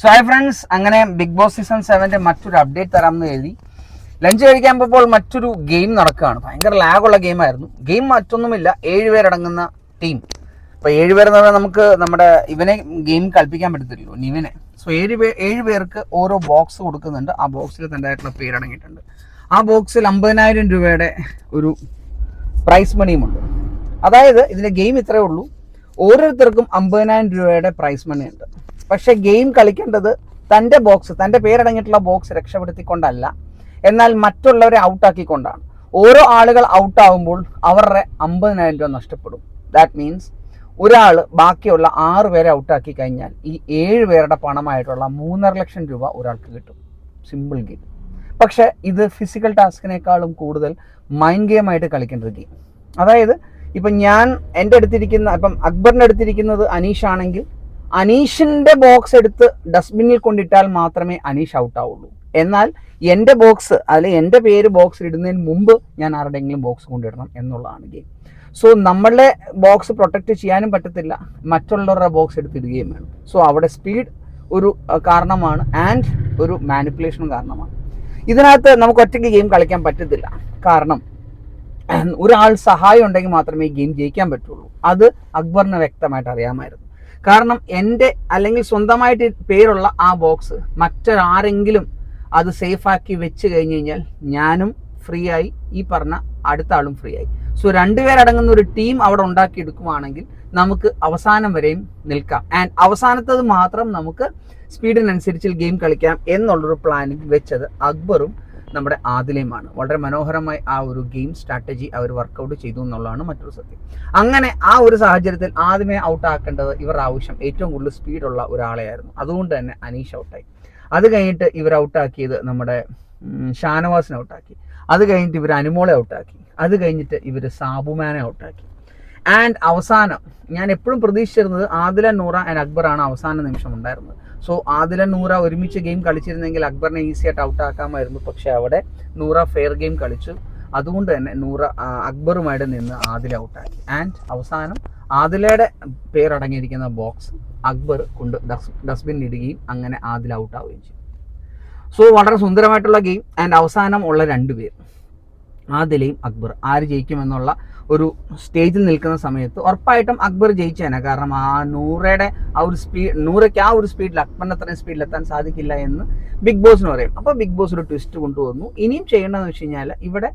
So hi friends അങ്ങനെ big boss season സെവന്റെ മറ്റൊരു അപ്ഡേറ്റ് തരാമെന്ന് എഴുതി ലഞ്ച് കഴിക്കാൻ പോയപ്പോൾ മറ്റൊരു ഗെയിം നടക്കുകയാണ്. ഭയങ്കര ലാഗുള്ള ഗെയിമായിരുന്നു ഗെയിം മറ്റൊന്നുമില്ല. ഏഴുപേരടങ്ങുന്ന ടീം ഇപ്പോൾ ഏഴുപേരെന്ന് പറഞ്ഞാൽ നമുക്ക് നമ്മുടെ ഇവനെ ഗെയിം കളിപ്പിക്കാൻ പറ്റത്തില്ലല്ലോ നിവിനെ. സോ ഏഴ് പേർ ഏഴ് പേർക്ക് ഓരോ ബോക്സ് കൊടുക്കുന്നുണ്ട്. ആ ബോക്സിൽ തന്റെതായിട്ടുള്ള പേരടങ്ങിയിട്ടുണ്ട് ആ ബോക്സിൽ അമ്പതിനായിരം രൂപയുടെ ഒരു പ്രൈസ് മണിയുമുണ്ട് അതായത് ഇതിന്റെ ഗെയിം ഇത്രയേ ഉള്ളൂ. ഓരോരുത്തർക്കും അമ്പതിനായിരം രൂപയുടെ പ്രൈസ് മണി ഉണ്ട്. പക്ഷെ ഗെയിം കളിക്കേണ്ടത് തന്റെ ബോക്സ് തന്റെ പേരടങ്ങിയിട്ടുള്ള ബോക്സ് രക്ഷപ്പെടുത്തിക്കൊണ്ടല്ല. എന്നാൽ മറ്റുള്ളവരെ ഔട്ടാക്കിക്കൊണ്ടാണ്. ഓരോ ആളുകൾ ഔട്ടാവുമ്പോൾ അവരുടെ അമ്പതിനായിരം രൂപ നഷ്ടപ്പെടും. ദാറ്റ് മീൻസ് ഒരാൾ ബാക്കിയുള്ള ആറ് പേരെ ഔട്ടാക്കി കഴിഞ്ഞാൽ ഈ ഏഴ് പേരുടെ പണമായിട്ടുള്ള മൂന്നര ലക്ഷം രൂപ ഒരാൾക്ക് കിട്ടും. സിമ്പിൾ ഗെയിം പക്ഷേ ഇത് ഫിസിക്കൽ ടാസ്കിനേക്കാളും കൂടുതൽ മൈൻഡ് ഗെയിമായിട്ട് കളിക്കേണ്ട ഒരു ഗെയിം അതായത് ഇപ്പം ഞാൻ എന്റെ അടുത്തിരിക്കുന്ന ഇപ്പം അക്ബറിന്റെ അടുത്തിരിക്കുന്നത് അനീഷ് ആണെങ്കിൽ അനീഷിന്റെ ബോക്സ് എടുത്ത് ഡസ്റ്റ്ബിന്നിൽ കൊണ്ടിട്ടാൽ മാത്രമേ അനീഷ് ഔട്ട് ആവുള്ളൂ. എന്നാൽ എന്റെ ബോക്സ് അതിൽ എന്റെ പേര് ബോക്സിൽ ഇടുന്നതിന് മുമ്പ് ഞാൻ ആരുടെയെങ്കിലും ബോക്സ് കൊണ്ടിടണം എന്നുള്ളതാണ് ഗെയിം സോ നമ്മളുടെ ബോക്സ് പ്രൊട്ടക്റ്റ് ചെയ്യാനും പറ്റത്തില്ല. മറ്റുള്ളവരുടെ ബോക്സ് എടുത്തിടുകയും വേണം. സോ അവിടെ സ്പീഡ് ഒരു കാരണമാണ് ആൻഡ് ഒരു മാനിപ്പുലേഷനും കാരണമാണ്. ഇതിനകത്ത് നമുക്ക് ഒറ്റയ്ക്ക് ഗെയിം കളിക്കാൻ പറ്റത്തില്ല. കാരണം ഒരാൾ സഹായം ഉണ്ടെങ്കിൽ മാത്രമേ ഗെയിം ജയിക്കാൻ പറ്റുള്ളൂ. അത് അക്ബറിന് വ്യക്തമായിട്ട് അറിയാമായിരുന്നു. കാരണം എന്റെ അല്ലെങ്കിൽ സ്വന്തമായിട്ട് പേരുള്ള ആ ബോക്സ് മറ്റൊരാരെങ്കിലും അത് സേഫാക്കി വെച്ച് കഴിഞ്ഞ് കഴിഞ്ഞാൽ ഞാനും ഫ്രീ ആയി ഈ പറഞ്ഞ അടുത്ത ആളും ഫ്രീ ആയി. സോ രണ്ടുപേരടങ്ങുന്ന ഒരു ടീം അവിടെ ഉണ്ടാക്കിയെടുക്കുവാണെങ്കിൽ നമുക്ക് അവസാനം വരെയും നിൽക്കാം. ആൻഡ് അവസാനത്തത് മാത്രം നമുക്ക് സ്പീഡിനനുസരിച്ച് ഗെയിം കളിക്കാം എന്നുള്ളൊരു പ്ലാനിങ് വെച്ചത് അക്ബറും നമ്മുടെ ആദിലയുമാണ്. വളരെ മനോഹരമായി ആ ഒരു ഗെയിം സ്ട്രാറ്റജി അവർ വർക്കൗട്ട് ചെയ്തു എന്നുള്ളതാണ് മറ്റൊരു സത്യം. അങ്ങനെ ആ ഒരു സാഹചര്യത്തിൽ ആദ്യമേ ഔട്ട് ആക്കേണ്ടത് ഇവർ ആവശ്യം ഏറ്റവും കൂടുതൽ സ്പീഡുള്ള ഒരാളെയായിരുന്നു. അതുകൊണ്ട് തന്നെ അനീഷ് ഔട്ടായി അത് കഴിഞ്ഞിട്ട് ഇവർ ഔട്ടാക്കിയത് നമ്മുടെ ഷാനവാസിനെ ഔട്ടാക്കി അത് കഴിഞ്ഞിട്ട് ഇവർ അനുമോളെ ഔട്ടാക്കി അത് കഴിഞ്ഞിട്ട് ഇവർ സാബുമാനെ ഔട്ടാക്കി ആൻഡ് അവസാനം ഞാൻ എപ്പോഴും പ്രതീക്ഷിച്ചിരുന്നത് ആദില നൂറ ആൻഡ് അക്ബർ ആണ് അവസാന നിമിഷം ഉണ്ടായിരുന്നത്. സോ ആദില നൂറ ഒരുമിച്ച് ഗെയിം കളിച്ചിരുന്നെങ്കിൽ അക്ബറിനെ ഈസി ആയിട്ട് ഔട്ട് ആക്കാമായിരുന്നു. പക്ഷെ അവിടെ നൂറ ഫെയർ ഗെയിം കളിച്ചു. അതുകൊണ്ട് തന്നെ നൂറ അക്ബറുമായിട്ട് നിന്ന് ആദില ഔട്ടാക്കി ആൻഡ് അവസാനം ആദിലയുടെ പേരടങ്ങിയിരിക്കുന്ന ബോക്സ് അക്ബർ കൊണ്ട് ഡസ്റ്റ്ബിൻ ഇടുകയും അങ്ങനെ ആദില ഔട്ട് ആവുകയും ചെയ്തു. സോ വളരെ സുന്ദരമായിട്ടുള്ള ഗെയിം ആൻഡ് അവസാനം ഉള്ള രണ്ടുപേർ ആദിലയും അക്ബർ ആര് ജയിക്കുമെന്നുള്ള ഒരു സ്റ്റേജിൽ നിൽക്കുന്ന സമയത്ത് ഉറപ്പായിട്ടും അക്ബർ ജയിച്ചേനെ. കാരണം ആ നൂറയുടെ ആ ഒരു സ്പീഡ് നൂറയ്ക്ക് ആ ഒരു സ്പീഡിൽ അക്ബറിന് അത്രയും സ്പീഡിൽ എത്താൻ സാധിക്കില്ല എന്ന് ബിഗ് ബോസിന് പറയും. അപ്പോൾ ബിഗ് ബോസ് ഒരു ട്വിസ്റ്റ് കൊണ്ടുവന്നു. ഇനിയും ചെയ്യേണ്ടതെന്ന് വെച്ച് കഴിഞ്ഞാൽ ഇവിടെ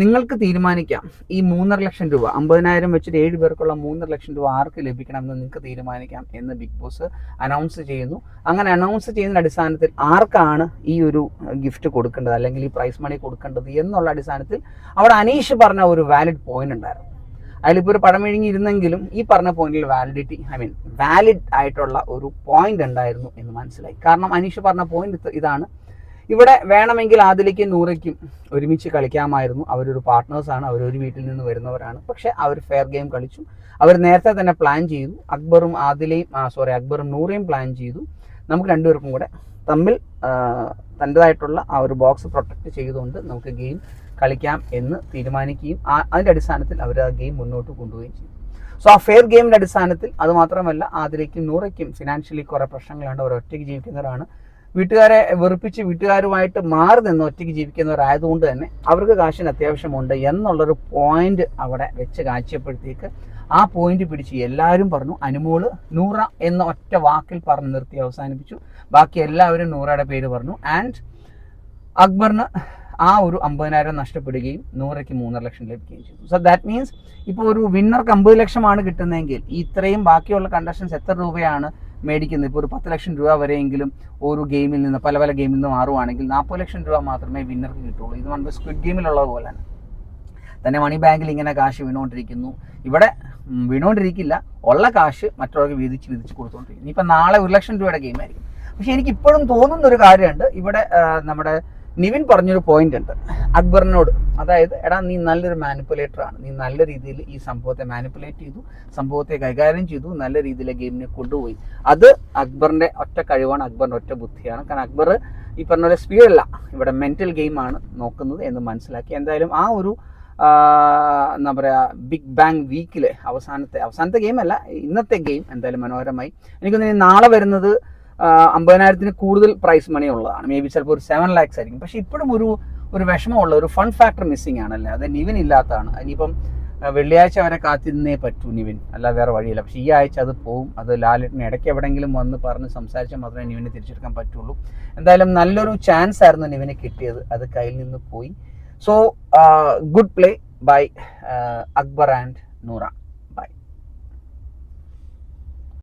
നിങ്ങൾക്ക് തീരുമാനിക്കാം. ഈ മൂന്നര ലക്ഷം രൂപ അമ്പതിനായിരം വെച്ചിട്ട് ഏഴ് പേർക്കുള്ള മൂന്നര ലക്ഷം രൂപ ആർക്ക് ലഭിക്കണമെന്ന് നിങ്ങൾക്ക് തീരുമാനിക്കാം എന്ന് ബിഗ് ബോസ് അനൗൺസ് ചെയ്യുന്നു. അങ്ങനെ അനൗൺസ് ചെയ്യുന്ന അടിസ്ഥാനത്തിൽ ആർക്കാണ് ഈ ഒരു ഗിഫ്റ്റ് കൊടുക്കേണ്ടത്? അല്ലെങ്കിൽ ഈ പ്രൈസ് മണി കൊടുക്കേണ്ടത് എന്നുള്ള അടിസ്ഥാനത്തിൽ അവിടെ അനീഷ് പറഞ്ഞ ഒരു വാലിഡ് പോയിന്റ് ഉണ്ടായിരുന്നു. അതിലിപ്പോൾ ഒരു പടം ഇരുന്നെങ്കിലും ഈ പറഞ്ഞ പോയിന്റിൽ വാലിഡിറ്റി ഐ മീൻ വാലിഡ് ആയിട്ടുള്ള ഒരു പോയിന്റ് ഉണ്ടായിരുന്നു എന്ന് മനസ്സിലായി. കാരണം അനീഷ് പറഞ്ഞ പോയിന്റ് ഇതാണ് ഇവിടെ വേണമെങ്കിൽ ആദിലേക്കും നൂറയ്ക്കും ഒരുമിച്ച് കളിക്കാമായിരുന്നു. അവരൊരു പാർട്ട്നേഴ്സാണ് അവരൊരു വീട്ടിൽ നിന്ന് വരുന്നവരാണ്. പക്ഷേ അവർ ഫെയർ ഗെയിം കളിച്ചു. അവർ നേരത്തെ തന്നെ പ്ലാൻ ചെയ്തു. അക്ബറും ആദിലയും സോറി അക്ബറും നൂറയും പ്ലാൻ ചെയ്തു. നമുക്ക് രണ്ടുപേർക്കും കൂടെ തമ്മിൽ തന്റെതായിട്ടുള്ള ആ ഒരു ബോക്സ് പ്രൊട്ടക്റ്റ് ചെയ്തുകൊണ്ട് നമുക്ക് ഗെയിം കളിക്കാം എന്ന് തീരുമാനിക്കുകയും അതിന്റെ അടിസ്ഥാനത്തിൽ അവർ ആ ഗെയിം മുന്നോട്ട് കൊണ്ടുപോവുകയും ചെയ്തു. സോ ആ ഫെയർ ഗെയിമിന്റെ അടിസ്ഥാനത്തിൽ അതുമാത്രമല്ല ആദിലേക്കും നൂറയ്ക്കും ഫിനാൻഷ്യലി കുറേ പ്രശ്നങ്ങളുണ്ട്. അവർ ഒറ്റയ്ക്ക് ജീവിക്കുന്നവരാണ്. വീട്ടുകാരെ വെറുപ്പിച്ച് വീട്ടുകാരുമായിട്ട് മാറി നിന്ന് ഒറ്റയ്ക്ക് ജീവിക്കുന്നവരായതുകൊണ്ട് തന്നെ അവർക്ക് കാശിന് അത്യാവശ്യമുണ്ട് എന്നുള്ളൊരു പോയിന്റ് അവിടെ വെച്ച് കാഴ്ചയപ്പോഴത്തേക്ക് ആ പോയിന്റ് പിടിച്ച് എല്ലാവരും പറഞ്ഞു അനുമോൾ നൂറ എന്ന ഒറ്റ വാക്കിൽ പറഞ്ഞു നിർത്തി അവസാനിപ്പിച്ചു. ബാക്കി എല്ലാവരും നൂറയുടെ പേര് പറഞ്ഞു. ആൻഡ് അക്ബറിന് ആ ഒരു അമ്പതിനായിരം നഷ്ടപ്പെടുകയും നൂറയ്ക്ക് മൂന്നര ലക്ഷം ലഭിക്കുകയും ചെയ്തു. സോ ദാറ്റ് മീൻസ് ഇപ്പോൾ ഒരു വിന്നർക്ക് അമ്പത് ലക്ഷമാണ് കിട്ടുന്നതെങ്കിൽ ഇത്രയും ബാക്കിയുള്ള കണ്ടക്ഷൻസ് എത്ര രൂപയാണ് മേടിക്കുന്നത്. ഇപ്പോൾ ഒരു പത്ത് ലക്ഷം രൂപ വരെയെങ്കിലും ഒരു ഗെയിമിൽ നിന്ന് പല പല ഗെയിമിൽ നിന്ന് മാറുവാണെങ്കിൽ നാൽപ്പത് ലക്ഷം രൂപ മാത്രമേ വിന്നർക്ക് കിട്ടുള്ളൂ. ഇത് നമ്മുടെ സ്ക്വിഡ് ഗെയിമിലുള്ളത് പോലെയാണ് തന്നെ. മണി ബാങ്കിൽ ഇങ്ങനെ കാശ് വീണുകൊണ്ടിരിക്കുന്നു. ഇവിടെ വീണുകൊണ്ടിരിക്കില്ല. ഉള്ള കാശ് മറ്റുള്ളവർക്ക് വീതിച്ച് വീതിച്ച് കൊടുത്തുകൊണ്ടിരിക്കുന്നു ഇനിയിപ്പോൾ നാളെ ഒരു ലക്ഷം രൂപയുടെ ഗെയിം ആയിരിക്കും. പക്ഷെ എനിക്ക് ഇപ്പോഴും തോന്നുന്ന ഒരു കാര്യമുണ്ട്. ഇവിടെ നമ്മുടെ നിവിൻ പറഞ്ഞൊരു പോയിന്റ് ഉണ്ട്. അക്ബറിനോട്. അതായത് എടാ നീ നല്ലൊരു മാനിപ്പുലേറ്റർ ആണ്. നീ നല്ല രീതിയിൽ ഈ സംഭവത്തെ മാനിപ്പുലേറ്റ് ചെയ്തു സംഭവത്തെ കൈകാര്യം ചെയ്തു നല്ല രീതിയിലെ ഗെയിമിനെ കൊണ്ടുപോയി. അത് അക്ബറിന്റെ ഒറ്റ കഴിവാണ് അക്ബറിന്റെ ഒറ്റ ബുദ്ധിയാണ്. കാരണം അക്ബർ ഈ പറഞ്ഞ പോലെ സ്പീഡല്ല ഇവിടെ മെന്റൽ ഗെയിമാണ് നോക്കുന്നത് എന്ന് മനസ്സിലാക്കി. എന്തായാലും ആ ഒരു എന്താ പറയുക ബിഗ് ബാങ് വീക്കിലെ അവസാനത്തെ അവസാനത്തെ ഗെയിം അല്ല ഇന്നത്തെ ഗെയിം എന്തായാലും മനോഹരമായി. എനിക്കൊന്ന് നാളെ വരുന്നത് അമ്പതിനായിരത്തിന് കൂടുതൽ പ്രൈസ് മണി ഉള്ളതാണ്. മേ ബി ചിലപ്പോൾ ഒരു സെവൻ ലാക്സ് ആയിരിക്കും. പക്ഷേ ഇപ്പോഴും ഒരു ഒരു വിഷമമുള്ള ഒരു ഫൺ ഫാക്ടർ മിസ്സിംഗ് ആണല്ലേ? അത് നിവിൻ ഇല്ലാത്തതാണ്. ഇനിയിപ്പം വെള്ളിയാഴ്ച വരെ കാത്തിരുന്നേ പറ്റൂ നിവിൻ. അല്ല വേറെ വഴിയില്ല. പക്ഷേ ഈ ആഴ്ച അത് പോവും. അത് ലാലിട്ടിന് ഇടയ്ക്ക് എവിടെയെങ്കിലും വന്ന് പറഞ്ഞ് സംസാരിച്ചാൽ മാത്രമേ നിവിനെ തിരിച്ചെടുക്കാൻ പറ്റുള്ളൂ. എന്തായാലും നല്ലൊരു ചാൻസ് ആയിരുന്നു നിവിനെ കിട്ടിയത്. അത് കയ്യിൽ നിന്ന് പോയി. So good play by Akbar and Noora.